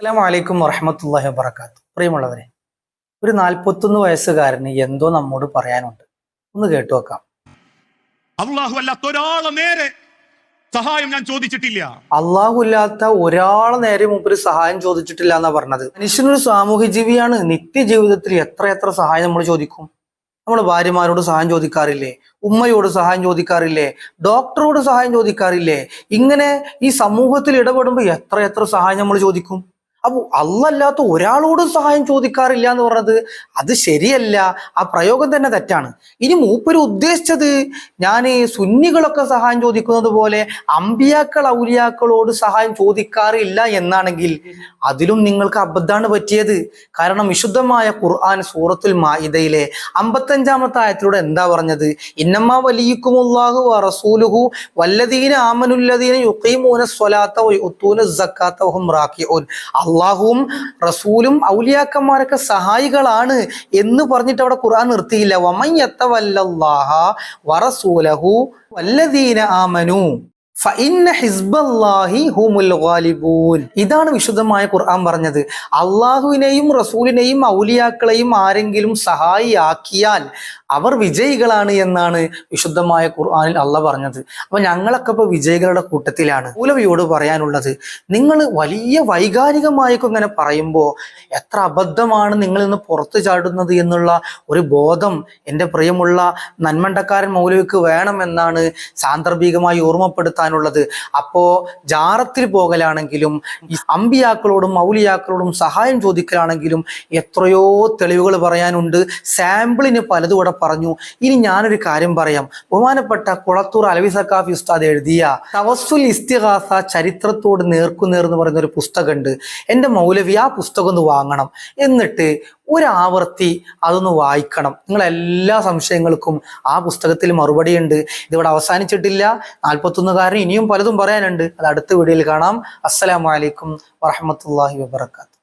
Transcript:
അസ്സലാമലൈക്കും വറഹമത്തല്ലാഹി വബർക്കാത്തു പ്രിയമുള്ളവരെ ഒരു നാൽപ്പത്തൊന്ന് വയസ്സുകാരന് എന്തോ നമ്മോട് പറയാനുണ്ട്. ഒന്ന് കേട്ടു വെക്കാം അള്ളാഹു അല്ലാത്ത ഒരാളെ നേരെ സഹായം ഞാൻ ചോദിച്ചിട്ടില്ല. അള്ളാഹുല്ലാത്ത ഒരാളെ നേരെ മുമ്പിൽ സഹായം ചോദിച്ചിട്ടില്ല എന്നാ പറഞ്ഞത്. മനുഷ്യനൊരു സാമൂഹ്യ ജീവിയാണ് നിത്യജീവിതത്തിൽ എത്ര എത്ര സഹായം നമ്മൾ ചോദിക്കും? നമ്മൾ ഭാര്യമാരോട് സഹായം ചോദിക്കാറില്ലേ? ഉമ്മയോട് സഹായം ചോദിക്കാറില്ലേ? ഡോക്ടറോട് സഹായം ചോദിക്കാറില്ലേ? ഇങ്ങനെ ഈ സമൂഹത്തിൽ ഇടപെടുമ്പോൾ എത്ര എത്ര സഹായം നമ്മൾ ചോദിക്കും? അപ്പൊ അല്ലല്ലാത്ത ഒരാളോടും സഹായം ചോദിക്കാറില്ല എന്ന് പറഞ്ഞത് അത് ശരിയല്ല. ആ പ്രയോഗം തന്നെ തെറ്റാണ്. ഇനി മൂപ്പര് ഉദ്ദേശിച്ചത് ഞാൻ സുന്നികളൊക്കെ സഹായം ചോദിക്കുന്നത് പോലെ അമ്പിയാക്കൾ ഔലിയാക്കളോട് സഹായം ചോദിക്കാറില്ല എന്നാണെങ്കിൽ അതിലും നിങ്ങൾക്ക് അബദ്ധാണ് പറ്റിയത്. കാരണം വിശുദ്ധമായ ഖുർആൻ സൂറത്തുൽ മാഇദയിലെ അമ്പത്തഞ്ചാമത്തെ ആയത്തിലൂടെ എന്താ പറഞ്ഞത്? ഇന്നമ്മ വലിയക്കുമുല്ലാഹു റസൂലുഹു വല്ലദീന ആമനുല്ലദീന യുഖീമൂന സ്വലാത്ത വയുത്തൂന സക്കാത്ത അള്ളാഹുവും റസൂലും ഔലിയാക്കന്മാരൊക്കെ സഹായികളാണ് എന്ന് പറഞ്ഞിട്ട് അവിടെ ഖുർആൻ നിർത്തിയില്ല. വമയ്യത്തവല്ലാഹ വറസൂലഹു വല്ലദീന ആമനു ഇതാണ് വിശുദ്ധമായ ഖുർആൻ പറഞ്ഞത്. അള്ളാഹുവിനെയും റസൂലിനെയും ഔലിയാക്കളെയും ആരെങ്കിലും സഹായിയാക്കിയാൽ അവർ വിജയികളാണ് എന്നാണ് വിശുദ്ധമായ ഖുർആാനിൽ അള്ള പറഞ്ഞത്. അപ്പൊ ഞങ്ങളൊക്കെ ഇപ്പൊ വിജയികളുടെ കൂട്ടത്തിലാണ്. മൂലവിയോട് പറയാനുള്ളത് നിങ്ങൾ വലിയ വൈകാരികമായൊക്കെ ഇങ്ങനെ പറയുമ്പോൾ എത്ര അബദ്ധമാണ് നിങ്ങൾ ഇന്ന് പുറത്തു ചാടുന്നത് എന്നുള്ള ഒരു ബോധം എന്റെ പ്രിയമുള്ള നന്മണ്ടക്കാരൻ മൗലവിക്ക് വേണമെന്നാണ് സാന്ദർഭികമായി ഓർമ്മപ്പെടുത്താനുള്ളത്. അപ്പോ ജാറത്തിൽ പോകലാണെങ്കിലും അമ്പിയാക്കളോടും മൗലിയാക്കളോടും സഹായം ചോദിക്കലാണെങ്കിലും എത്രയോ തെളിവുകൾ പറയാനുണ്ട്. സാമ്പിളിന് പലതും പറഞ്ഞു ഇനി ഞാനൊരു കാര്യം പറയാം. ബഹുമാനപ്പെട്ട കുളത്തൂർ അലവി സക്കാഫി ഉസ്താദ് എഴുതിയ തവസുൽ ഇസ്തിഹാസ ചരിത്രത്തോട് നേർക്കുനേർ എന്ന് പറയുന്ന ഒരു പുസ്തകമുണ്ട്. എന്റെ മൗലവി ആ പുസ്തകം ഒന്ന് വാങ്ങണം. എന്നിട്ട് ഒരാവർത്തി അതൊന്ന് വായിക്കണം. നിങ്ങളെല്ലാ സംശയങ്ങൾക്കും ആ പുസ്തകത്തിൽ മറുപടിയുണ്ട് ഇതിവിടെ അവസാനിച്ചിട്ടില്ല. നാൽപ്പത്തൊന്നുകാരൻ ഇനിയും പലതും പറയാനുണ്ട്. അത് അടുത്ത വീഡിയോയിൽ കാണാം. അസ്സലാമലൈക്കും വറഹമത്തല്ലാഹി വബർക്കാത്തു